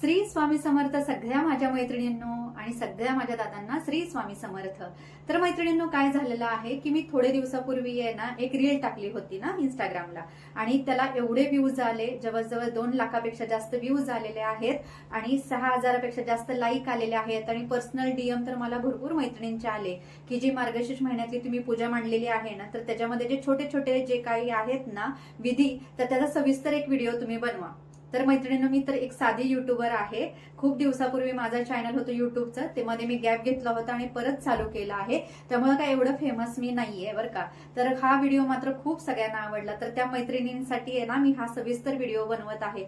श्री स्वामी समर्थ सगळ्या माझ्या मैत्रिणींनो आणि सगळ्या माझ्या दादांना श्री स्वामी समर्थ. तर मैत्रिणींनो काय झालेलं आहे की मी थोडे दिवसापूर्वी आहे ना एक रील टाकली होती ना इंस्टाग्रामला आणि त्याला एवढे व्ह्यूज आले जवळजवळ दोन लाखापेक्षा जास्त व्ह्यूज आलेले आहेत आणि सहा हजारापेक्षा जास्त लाईक आलेले आहेत आणि पर्सनल डीएम तर मला भरपूर मैत्रिणींचे आले की जी मार्गशीर्ष महिन्यातली तुम्ही पूजा मांडलेली आहे ना तर त्याच्यामध्ये जे छोटे छोटे जे काही आहेत ना विधी तर त्याचा सविस्तर एक व्हिडिओ तुम्ही बनवा. तर मैत्रिणींनो मी तर एक साधी युट्यूबर आहे. खूप दिवसापूर्वी माझं चॅनल होतं युट्यूबचं ते मध्ये मी गॅप घेतला होता आणि परत चालू केलं आहे. त्यामुळे काय एवढं फेमस मी नाहीये बरं का. तर हा व्हिडिओ मात्र खूप सगळ्यांना आवडला. तर त्या मैत्रिणींसाठी आहे ना मी हा सविस्तर व्हिडिओ बनवत आहे.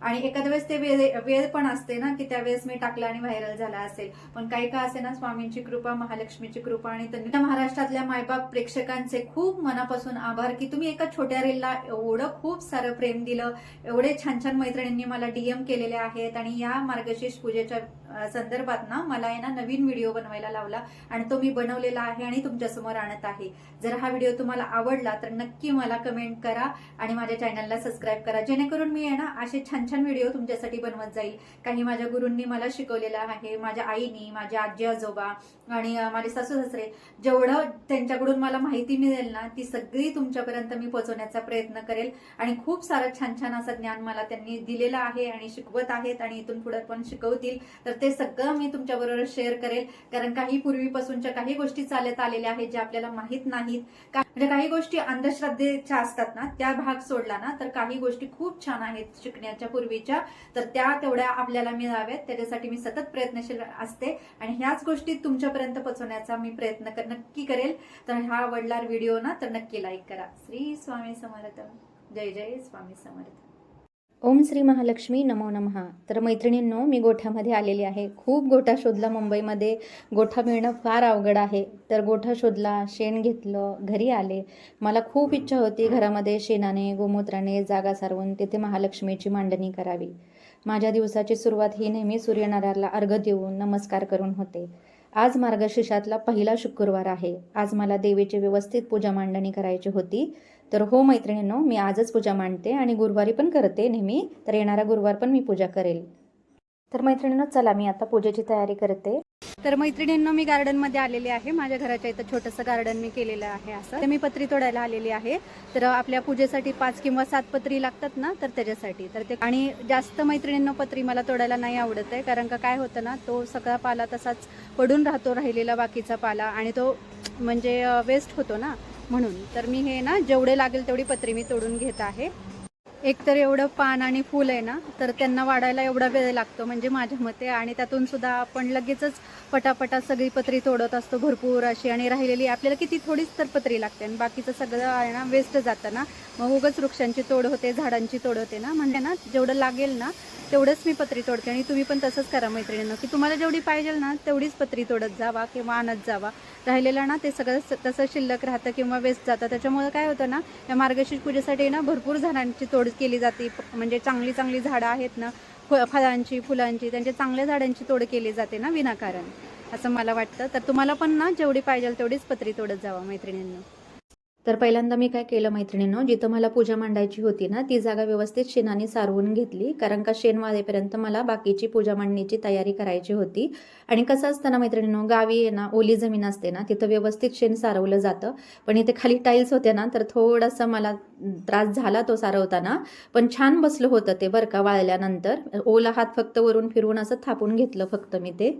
आणि एखाद्या वेळेस ते वेळ वेळ पण असते ना की त्यावेळेस मी टाकला आणि व्हायरल झाला असेल. पण काही का असे ना स्वामींची कृपा महालक्ष्मीची कृपा आणि त्यांनी महाराष्ट्रातल्या मायबाप प्रेक्षकांचे खूप मनापासून आभार की तुम्ही एका छोट्या रीलला एवढं खूप सारं प्रेम दिलं. एवढे छान छान मैत्रिणींनी मला डीएम केलेले आहेत आणि या मार्गशीर्ष पूजेच्या संदर्भात ना मला आहे ना नवीन व्हिडिओ बनवायला लावला आणि तो मी बनवलेला आहे आणि तुमच्यासमोर आणत आहे. जर हा व्हिडिओ तुम्हाला आवडला तर नक्की मला कमेंट करा आणि माझ्या चॅनलला सबस्क्राईब करा. जेणेकरून मी आहे ना असे छान छान व्हिडिओ तुमच्यासाठी बनवत जाईल. काही माझ्या गुरूंनी मला शिकवलेलं आहे माझ्या आईनी माझ्या आजी आजोबा आणि माझे सासू सासरे. जेवढं त्यांच्याकडून मला माहिती मिळेल ना ती सगळी तुमच्यापर्यंत मी पोहोचवण्याचा प्रयत्न करेल. आणि खूप सारं छान छान असं ज्ञान मला त्यांनी दिलेलं आहे आणि शिकवत आहेत आणि इथून पुढे पण शिकवतील. तर ते सगळं मी तुमच्याबरोबर शेअर करेल. कारण काही पूर्वीपासूनच्या काही गोष्टी चालत आलेल्या आहेत ज्या आपल्याला माहीत नाहीत. म्हणजे काही गोष्टी अंधश्रद्धेच्या असतात ना त्या भाग सोडला ना तर काही गोष्टी खूप छान आहेत शिकण्याच्या पूर्वीच्या. तर त्या तेवढ्या आपल्याला मिळाव्यात. त्याच्यासाठी मी सतत प्रयत्नशील असते. आणि ह्याच गोष्टी तुमच्यापर्यंत पोहोचवण्याचा मी प्रयत्न नक्की करेल. तर हा आवडला व्हिडिओ ना तर नक्की लाईक करा. श्री स्वामी समर्थ. जय जय स्वामी समर्थ. ओम श्री महालक्ष्मी नमो नमः. तर मैत्रिणींनो मी गोठ्यामध्ये आलेली आहे. खूप गोठा शोधला मुंबईमध्ये. गोठा मिळणं फार अवघड आहे. तर गोठा शोधला शेण घेतलं घरी आले. मला खूप इच्छा होती घरामध्ये शेणाने गोमूत्राने जागा सारवून तिथे महालक्ष्मीची मांडणी करावी. माझ्या दिवसाची सुरुवात ही नेहमी सूर्यनारायणाला अर्घ देऊन नमस्कार करून होते. आज मार्गशीर्षातला पहिला शुक्रवार आहे. आज मला देवीची व्यवस्थित पूजा मांडणी करायची होती. तर हो मैत्रिणींनो मी आजच पूजा मांडते आणि गुरुवारी पण करते नेहमी. तर येणारा गुरुवार पण मी पूजा करेल. तर मैत्रिणींनो चला मी आता पूजेची तयारी करते. तर मैत्रिणींना मी गार्डनमध्ये आलेले आहे. माझ्या घराच्या इथं छोटंसं गार्डन मी केलेलं आहे असं. तर मी पत्री तोडायला आलेली आहे. तर आपल्या पूजेसाठी पाच किंवा सात पत्री लागतात ना तर त्याच्यासाठी. तर ते आणि जास्त मैत्रिणींना पत्री मला तोडायला नाही आवडत आहे कारण का काय होतं ना तो सगळा पाला तसाच पडून राहतो राहिलेला बाकीचा पाला. आणि तो म्हणजे वेस्ट होतो ना म्हणून. तर मी हे ना जेवढे लागेल तेवढी पत्री मी तोडून घेत आहे. एक तर एवढं पान आणि फूल आहे ना तर त्यांना वाढायला एवढा वेळ लागतो म्हणजे माझ्या मते. आणि त्यातून सुद्धा आपण लगेचच पटापटा सगळी पत्री तोडत असतो भरपूर अशी आणि राहिलेली आपल्याला किती थोडीच तर पत्री लागते. आणि बाकीचं सगळं आहे ना वेस्ट जातं ना. मग उगच वृक्षांची तोड होते झाडांची तोड होते ना. म्हणजे ना जेवढं लागेल ना तेवढंच मी पत्री तोडते. आणि तुम्ही पण तसंच करा मैत्रिणीनं की तुम्हाला जेवढी पाहिजे ना तेवढीच पत्री तोडत जावा किंवा आणत जावा. राहिलेलं ना ते सगळं स- तसं शिल्लक राहतं किंवा वेस्ट जातं. त्याच्यामुळे काय होतं ना या मार्गशीर्ष पूजेसाठी ना भरपूर झाडांची तोड केली जाते. म्हणजे चांगली चांगली झाडं आहेत ना फ- फळांची फुलांची त्यांच्या चांगल्या झाडांची तोड केली जाते ना विनाकारण असं मला वाटतं. तर तुम्हाला पण ना जेवढी पाहिजे तेवढीच पत्री तोडत जावा मैत्रिणींना. तर पहिल्यांदा मी काय केलं मैत्रिणीनं जिथं मला पूजा मांडायची होती ना ती जागा व्यवस्थित शेणाने सारवून घेतली. कारण का शेण वाळेपर्यंत मला बाकीची पूजा मांडणीची तयारी करायची होती. आणि कसं असतं ना मैत्रिणीनं गावी आहे ना ओली जमीन असते ना तिथं व्यवस्थित शेण सारवलं जातं. पण इथे खाली टाईल्स होते ना तर थोडासा मला त्रास झाला तो सारवताना. पण छान बसलं होतं ते बरं का वाळल्यानंतर. ओला हात फक्त वरून फिरवून असं थापून घेतलं फक्त मी ते.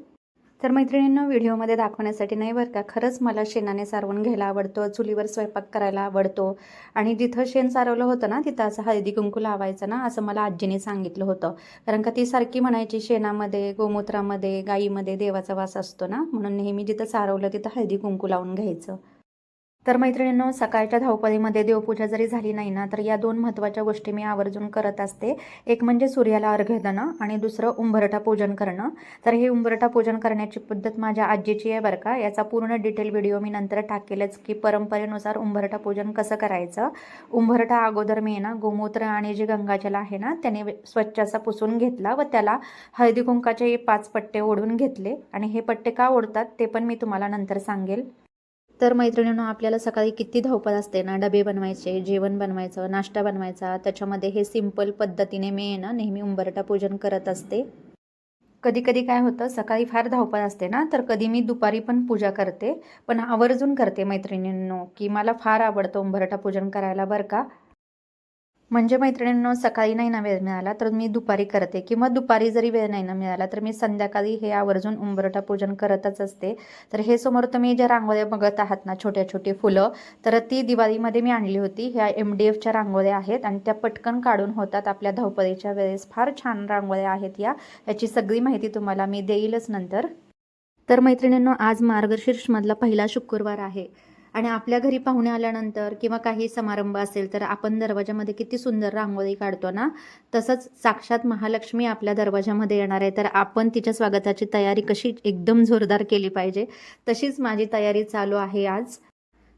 तर मैत्रिणींना व्हिडिओमध्ये दाखवण्यासाठी नाही बरं का खरंच मला शेणाने सारवून घ्यायला आवडतं चुलीवर स्वयंपाक करायला आवडतो. आणि जिथं शेण सारवलं होतं ना तिथं असं हळदी कुंकू लावायचं ना असं मला आजीने सांगितलं होतं. कारण का ती सारखी म्हणायची शेणामध्ये गोमूत्रामध्ये गाईमध्ये देवाचा वास असतो ना म्हणून नेहमी जिथं सारवलं तिथं हळदी कुंकू लावून घ्यायचं. तर मैत्रिणींनो सकाळच्या धावपळीमध्ये देवपूजा जरी झाली नाही ना तर या दोन महत्त्वाच्या गोष्टी मी आवर्जून करत असते. एक म्हणजे सूर्याला अर्घ्य देणं आणि दुसरं उंबरटा पूजन करणं. तर हे उंबरठा पूजन करण्याची पद्धत माझ्या आजीची आहे बरं का. याचा पूर्ण डिटेल व्हिडिओ मी नंतर टाकेलच की परंपरेनुसार उंबरटा पूजन कसं करायचं. उंबरटा अगोदर मी ना गोमूत्र आणि जे गंगाजल आहे ना त्याने स्वच्छ असा पुसून घेतला व त्याला हळदी कुंकाचे पाच पट्टे ओढून घेतले. आणि हे पट्टे का ओढतात ते पण मी तुम्हाला नंतर सांगेल. तर मैत्रिणींनो आपल्याला सकाळी किती धावपळ असते ना? डबे बनवायचे जेवण बनवायचं नाश्ता बनवायचा त्याच्यामध्ये हे सिंपल पद्धतीने मी आहे ना नेहमी उंबरटा पूजन करत असते. कधी कधी काय होतं सकाळी फार धावपळ असते ना तर कधी मी दुपारी पण पूजा करते पण आवर्जून करते मैत्रिणींनो की मला फार आवडतं उंबरटा पूजन करायला बरं का? म्हणजे मैत्रिणींनो सकाळी नाही ना वेळ मिळाला तर मी दुपारी करते. किंवा दुपारी जरी वेळ नाही ना मिळाला तर मी संध्याकाळी हे आवर्जून उंबरठा पूजन करतच असते. तर हे समोर तुम्ही ज्या रांगोळ्या बघत आहात ना छोट्या छोटी फुलं तर ती दिवाळीमध्ये मी आणली होती. ह्या एम डी एफच्या रांगोळ्या आहेत आणि त्या पटकन काढून होतात. आपल्या धावपळीच्या वेळेस फार छान रांगोळ्या आहेत या. याची सगळी माहिती तुम्हाला मी देईलच नंतर. तर मैत्रिणींनो आज मार्गशीर्षमधला पहिला शुक्रवार आहे. आणि आपल्या घरी पाहुणे आल्यानंतर किंवा काही समारंभ असेल तर आपण दरवाजामध्ये किती सुंदर रांगोळी काढतो ना तसंच साक्षात महालक्ष्मी आपल्या दरवाजामध्ये येणार आहे. तर आपण तिच्या स्वागताची तयारी कशी एकदम जोरदार केली पाहिजे तशीच माझी तयारी चालू आहे आज.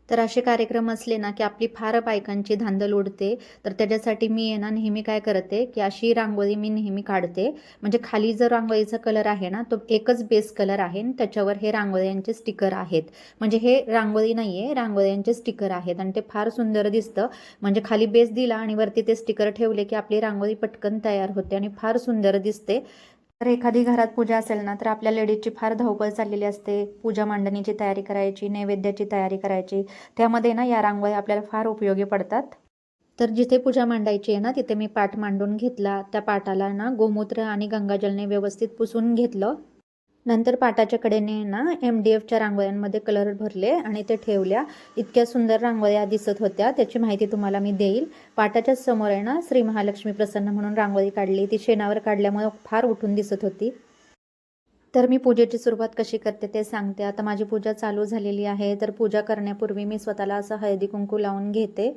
तर असे कार्यक्रम असले ना की आपली फार बायकांची धांदल उडते तर त्याच्यासाठी मी आहे ना नेहमी काय करते की अशी रांगोळी मी नेहमी काढते. म्हणजे खाली जर रांगोळीचा कलर आहे ना तो एकच बेस कलर आहे आणि त्याच्यावर हे रांगोळ्यांचे स्टिकर आहेत. म्हणजे हे रांगोळी नाही आहे रांगोळ्यांचे स्टिकर आहेत आणि ते फार सुंदर दिसतं. म्हणजे खाली बेस दिला आणि वरती ते स्टिकर ठेवले की आपली रांगोळी पटकन तयार होते आणि फार सुंदर दिसते. तर एखादी घरात पूजा असेल ना तर आपल्या लेडीजची फार धावपळ चाललेली असते. पूजा मांडणीची तयारी करायची नैवेद्याची तयारी करायची. त्यामध्ये ना या रांगोळ्या आपल्याला फार उपयोगी पडतात. तर जिथे पूजा मांडायची आहे ना तिथे मी पाट मांडून घेतला. त्या पाटाला ना गोमूत्र आणि गंगाजलने व्यवस्थित पुसून घेतलं. नंतर पाटाच्या कडेने ना एम डी एफच्या रांगोळ्यांमध्ये कलर भरले आणि ते ठेवल्या. इतक्या सुंदर रांगोळ्या दिसत होत्या त्याची माहिती तुम्हाला मी देईल. पाटाच्या समोर आहे ना श्री महालक्ष्मी प्रसन्न म्हणून रांगोळी काढली. ती शेणावर काढल्यामुळे फार उठून दिसत होती. तर मी पूजेची सुरुवात कशी करते ते सांगते. आता माझी पूजा चालू झालेली आहे. तर पूजा करण्यापूर्वी मी स्वतःला असं हळदी कुंकू लावून घेते.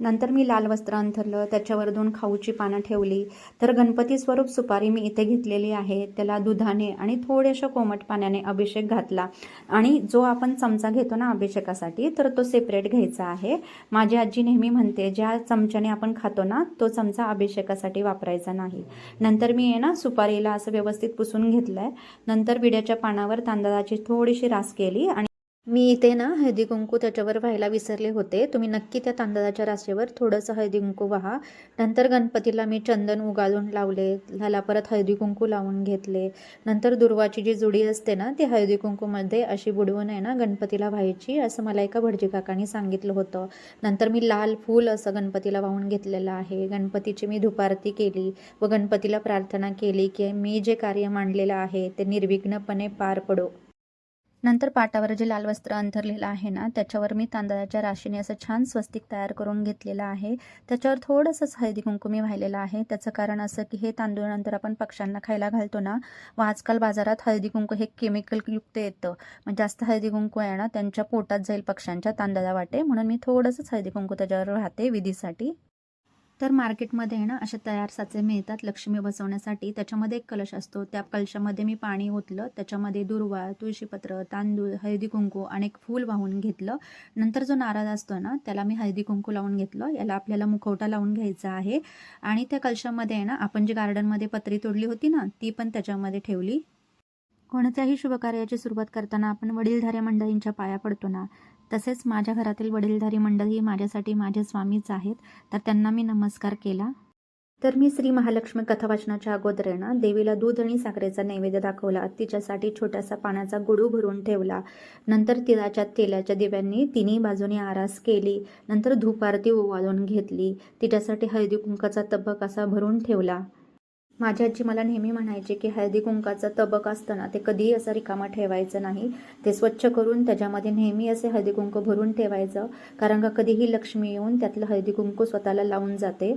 नंतर मी लाल वस्त्र अंथरलं त्याच्यावर दोन खाऊची पानं ठेवली. तर गणपती स्वरूप सुपारी मी इथे घेतलेली आहे. त्याला दुधाने आणि थोड्याशा कोमट पाण्याने अभिषेक घातला. आणि जो आपण चमचा घेतो ना अभिषेकासाठी तर तो सेपरेट घ्यायचा आहे. माझी आजी नेहमी म्हणते ज्या चमच्याने आपण खातो ना तो चमचा अभिषेकासाठी वापरायचा नाही. नंतर मी आहे ना सुपारीला असं व्यवस्थित पुसून घेतलं आहे नंतर विड्याच्या पानावर तांदळाची थोडीशी रास केली आणि मी इथे ना हळदी कुंकू त्याच्यावर व्हायला विसरले होते. तुम्ही नक्की त्या तांदळाच्या राशीवर थोडंसं हळदी कुंकू व्हा. नंतर गणपतीला मी चंदन उगाळून लावले. ह्याला परत हळदी कुंकू लावून घेतले. नंतर दुर्वाची जी जुडी असते ना ती हळदी कुंकूमध्ये अशी बुडवून आहे ना गणपतीला व्हायची असं मला एका भटजी काकांनी सांगितलं होतं. नंतर मी लाल फूल असं गणपतीला वाहून घेतलेलं आहे. गणपतीची मी धुपारती केली व गणपतीला प्रार्थना केली की मी जे कार्य मांडलेलं आहे ते निर्विघ्नपणे पार पडो. नंतर पाटावर जे लाल वस्त्र अंथरलेलं आहे ना त्याच्यावर मी तांदळाच्या राशीने असं छान स्वस्तिक तयार करून घेतलेलं आहे. त्याच्यावर थोडंसंच हळदी कुंकुमी वाहिलेलं आहे. त्याचं कारण असं की हे तांदूळ नंतर आपण पक्ष्यांना खायला घालतो ना व आजकाल बाजारात हळदी कुंकू हे केमिकलयुक्त येतं. मग जास्त हळदी कुंकू आहे ना त्यांच्या पोटात जाईल पक्ष्यांच्या तांदळा वाटे म्हणून मी थोडंसंच हळदी कुंकू त्याच्यावर राहते विधीसाठी. तर मार्केटमध्ये आहे ना असे तयार साचे मिळतात लक्ष्मी बसवण्यासाठी. त्याच्यामध्ये एक कलश असतो. त्या कलशामध्ये मी पाणी ओतलं. त्याच्यामध्ये दुर्वा तुळशीपत्र तांदूळ हळदी कुंकू आणि एक फूल वाहून घेतलं. नंतर जो नारळ असतो ना त्याला मी हळदी कुंकू लावून घेतलं. याला आपल्याला मुखवटा लावून घ्यायचा आहे. आणि त्या कलशामध्ये आहे ना आपण जी गार्डनमध्ये पत्री तोडली होती ना ती पण त्याच्यामध्ये ठेवली. कोणत्याही शुभकार्याची सुरुवात करताना आपण वडीलधाऱ्या मंडळींच्या पाया पडतो ना तसेच माझ्या घरातील वडीलधारी मंडळी माझ्यासाठी माझे स्वामीच आहेत तर त्यांना मी नमस्कार केला. तर मी श्री महालक्ष्मी कथा वाचनाच्या अगोदर ना देवीला दूध आणि साखरेचा नैवेद्य दाखवला तिच्यासाठी छोटासा पाण्याचा गुडू भरून ठेवला. नंतर तिळाच्या तेलाच्या दिव्यांनी तिन्ही बाजूनी आरास केली. नंतर धूप आरती ओवाळून घेतली. तिच्यासाठी हळदी कुंकाचा तबक असा भरून ठेवला. माझी आजी मला नेहमी म्हणायची की हळदी कुंकाचा तबक असतं ना ते कधीही असं रिकामा ठेवायचं नाही. ते स्वच्छ करून त्याच्यामध्ये नेहमी असे हळदी कुंकू भरून ठेवायचं. कारण का कधीही लक्ष्मी येऊन त्यातलं हळदी कुंकू स्वतःला लावून जाते.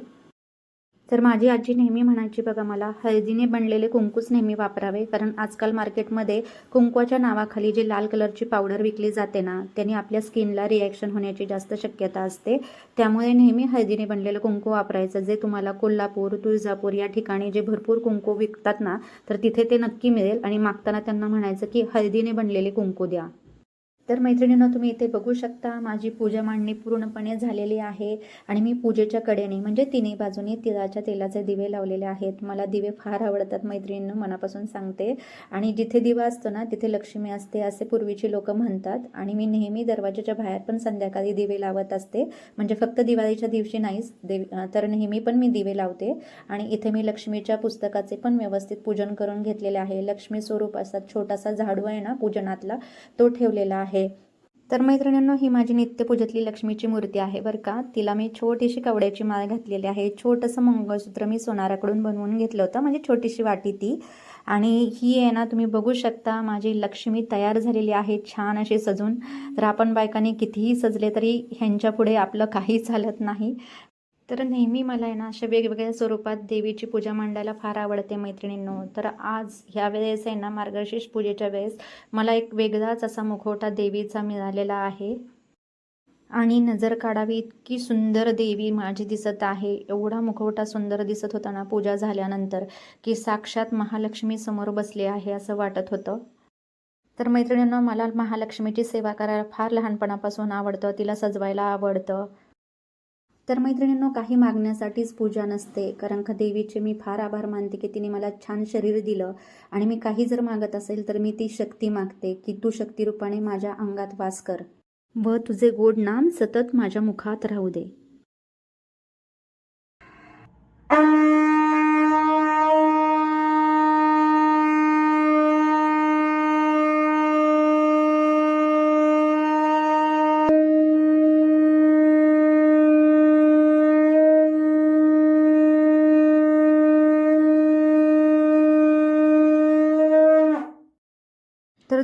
तर माझी आजी नेहमी म्हणायची बघा मला हळदीने बनलेले कुंकूच नेहमी वापरावे कारण आजकाल मार्केटमध्ये कुंकवाच्या नावाखाली जी लाल कलरची पावडर विकली जाते ना त्याने आपल्या स्किनला रिॲक्शन होण्याची जास्त शक्यता असते. त्यामुळे नेहमी हळदीने बनलेलं कुंकू वापरायचं. जे तुम्हाला कोल्हापूर तुळजापूर या ठिकाणी जे भरपूर कुंकू विकतात ना तर तिथे ते नक्की मिळेल आणि मागताना त्यांना म्हणायचं की हळदीने बनलेले कुंकू द्या. तर मैत्रिणींना तुम्ही इथे बघू शकता माझी पूजा मांडणी पूर्णपणे झालेली आहे आणि मी पूजेच्या कडेने म्हणजे तिन्ही बाजूने तिळाच्या तेलाचे दिवे लावलेले आहेत. मला दिवे फार आवडतात मैत्रिणींना मनापासून सांगते. आणि जिथे दिवा असतो ना तिथे लक्ष्मी असते असे पूर्वीची लोक म्हणतात. आणि मी नेहमी दरवाजाच्या बाहेर पण संध्याकाळी दिवे लावत असते. म्हणजे फक्त दिवाळीच्या दिवशी नाहीच देव तर नेहमी पण मी दिवे लावते. आणि इथे मी लक्ष्मीच्या पुस्तकाचे पण व्यवस्थित पूजन करून घेतलेले आहे. लक्ष्मी स्वरूप असा छोटासा झाडू आहे ना पूजनातला तो ठेवलेला आहे. तर मैत्रिणींनो ही माझी नित्यपूजेतली लक्ष्मीची मूर्ती आहे बरं का. तिला मी छोटीशी कवड्याची माळ घातलेली आहे. छोटंसं मंगळसूत्र मी सोनाराकडून बनवून घेतलं होतं. म्हणजे छोटीशी वाटी ती. आणि ही आहे ना तुम्ही बघू शकता माझी लक्ष्मी तयार झालेली आहे छान अशी सजून. तर आपण बायकांनी कितीही सजले तरी ह्यांच्या पुढे आपलं काही चालत नाही. तर नेहमी मला आहे ना अशा वेगवेगळ्या स्वरूपात देवीची पूजा मांडायला फार आवडते मैत्रिणींनो. तर आज ह्या वेळेस आहे ना मार्गशीर्ष पूजेच्या वेळेस मला एक वेगळाच असा मुखवटा देवीचा मिळालेला आहे. आणि नजर काढावी इतकी सुंदर देवी माझी दिसत आहे. एवढा मुखवटा सुंदर दिसत होता ना पूजा झाल्यानंतर की साक्षात महालक्ष्मी समोर बसले आहे असं वाटत होतं. तर मैत्रिणींनो मला महालक्ष्मीची सेवा करायला फार लहानपणापासून आवडतं तिला सजवायला आवडतं. तर मैत्रिणींनो काही मागण्यासाठीच पूजा नसते. कारण का देवीचे मी फार आभार मानते की तिने मला छान शरीर दिलं आणि मी काही जर मागत असेल तर मी ती शक्ती मागते की तू शक्तिरूपाने माझ्या अंगात वास कर व तुझे गोड नाम सतत माझ्या मुखात राहू दे.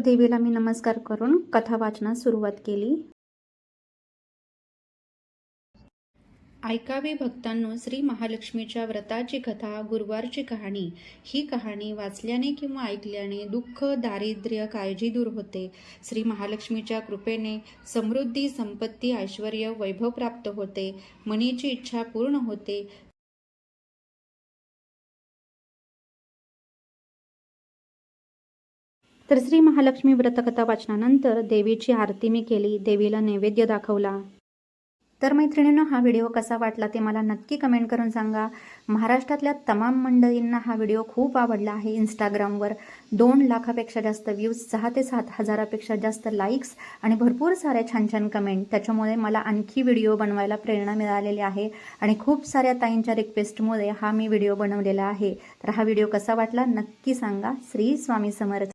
देवीला मी नमस्कार करून कथा वाचनास सुरुवात केली. ऐकावे भक्तांनो श्री महालक्ष्मीच्या व्रताची कथा गुरुवारची कहाणी. ही कहाणी वाचल्याने किंवा ऐकल्याने दुःख दारिद्र्य काळजी दूर होते. श्री महालक्ष्मीच्या कृपेने समृद्धी संपत्ती ऐश्वर वैभव प्राप्त होते. मनीची इच्छा पूर्ण होते. तर श्री महालक्ष्मी व्रतकथा वाचनानंतर देवीची आरती मी केली देवीला नैवेद्य दाखवला. तर मैत्रिणींनो हा व्हिडिओ कसा वाटला ते मला नक्की कमेंट करून सांगा. महाराष्ट्रातल्या तमाम मंडळींना हा व्हिडिओ खूप आवडला आहे. इंस्टाग्रामवर दोन लाखापेक्षा जास्त व्ह्यूज सहा ते सात हजारापेक्षा जास्त लाईक्स आणि भरपूर साऱ्या छान छान कमेंट त्याच्यामुळे मला आणखी व्हिडिओ बनवायला प्रेरणा मिळालेली आहे आणि खूप साऱ्या ताईंच्या रिक्वेस्टमुळे हा मी व्हिडिओ बनवलेला आहे. तर हा व्हिडिओ कसा वाटला नक्की सांगा. श्री स्वामी समर्थ